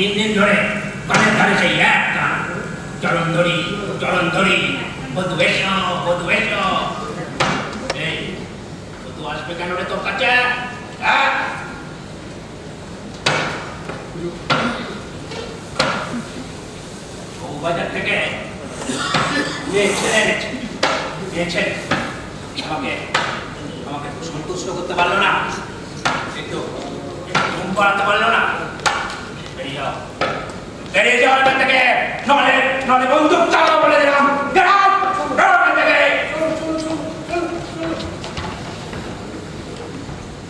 তিন দিন ধরে কানের ধারে সেই এক গান চরণ ধরি চরণ ধরি আসবে কেন রে তোর কাছে? হ্যাঁ? থেকে আমাকে সন্তুষ্ট করতে পারল না। একটু পারল না। বেরিয়ে যাও এখান থেকে নলে নলে বন্দুক চালাও বলে দিলাম। Get out! বেরো এখান থেকে।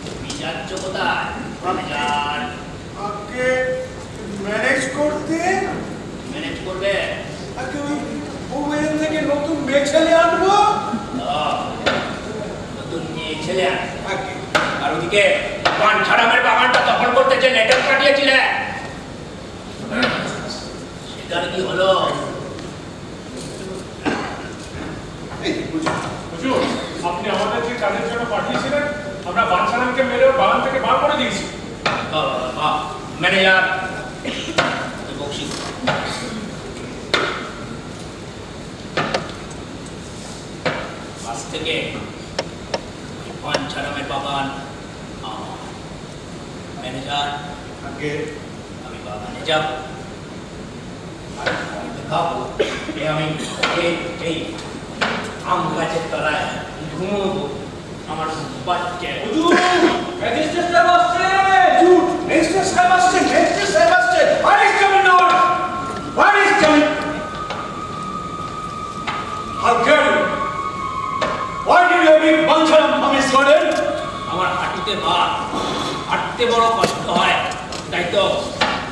তুমি যাচ্ছ কোথায়? আমি যান আগে ম্যানেজ করতে? ম্যানেজ করবে? আগে ওই বউয়ের থেকে নতুন মেয়ে ছেলে আনব? নতুন নিয়ে ছেলে। আর ওদিকে পান ছাড়ামের বাগানটা দখল করতে যে লেটার পাঠিয়েছিলে সেটার কি হলো? হুজুর আপনি আমাদের যে কাজের জন্য পাঠিয়েছিলেন আমরা মেরে বাগান থেকে বার করে দিয়েছি। ম্যানেজার বক্সি আজ থেকে পান বাগান। ম্যানেজার আগে আমি বাগানে যাব। দেখাবো যে আমি এই আম গাছের তলায় ঘুমোবো। আমার বাচ্চা। ম্যাজিস্ট্রেট সাহেব আসছে! ম্যাজিস্ট্রেট সাহেব আসছে! ম্যাজিস্ট্রেট সাহেব আসছে! What is what is? আমার হাঁটুতে ভার হাঁটতে বড় কষ্ট হয়। তাই তো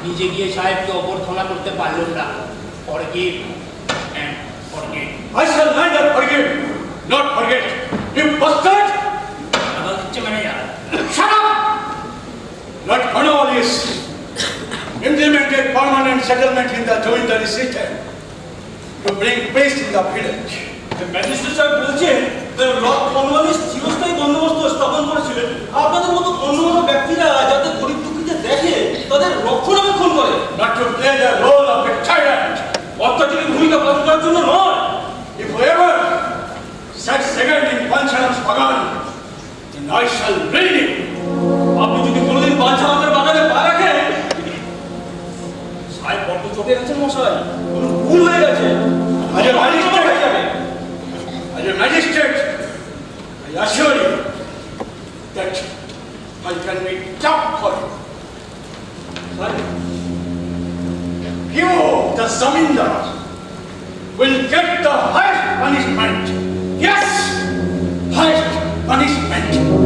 নিজে গিয়ে সাহেবকে অভ্যর্থনা করতে পারলাম না। forgive and forget. I shall neither forgive nor forget. You bastard! Shut up! Lord Cornwallis implemented permanent settlement in the Joindari system to bring peace in the village. The magistrates are bullshit. The Lord Cornwallis used Pancharam's Bagan, then I shall bring him. আপনি যদি কোনোদিন বাঞ্ছা আমাদের বাগানে পা রাখেন সাহেব বড্ড চটে গেছেন মশাই কোনো ভুল হয়ে গেছে আরে, অনেক মালিক সময় হয়ে যাবে As a magistrate, I assure you that I can be tough for you. You, the Zamindar, will get the highest punishment. Yes! first punishment!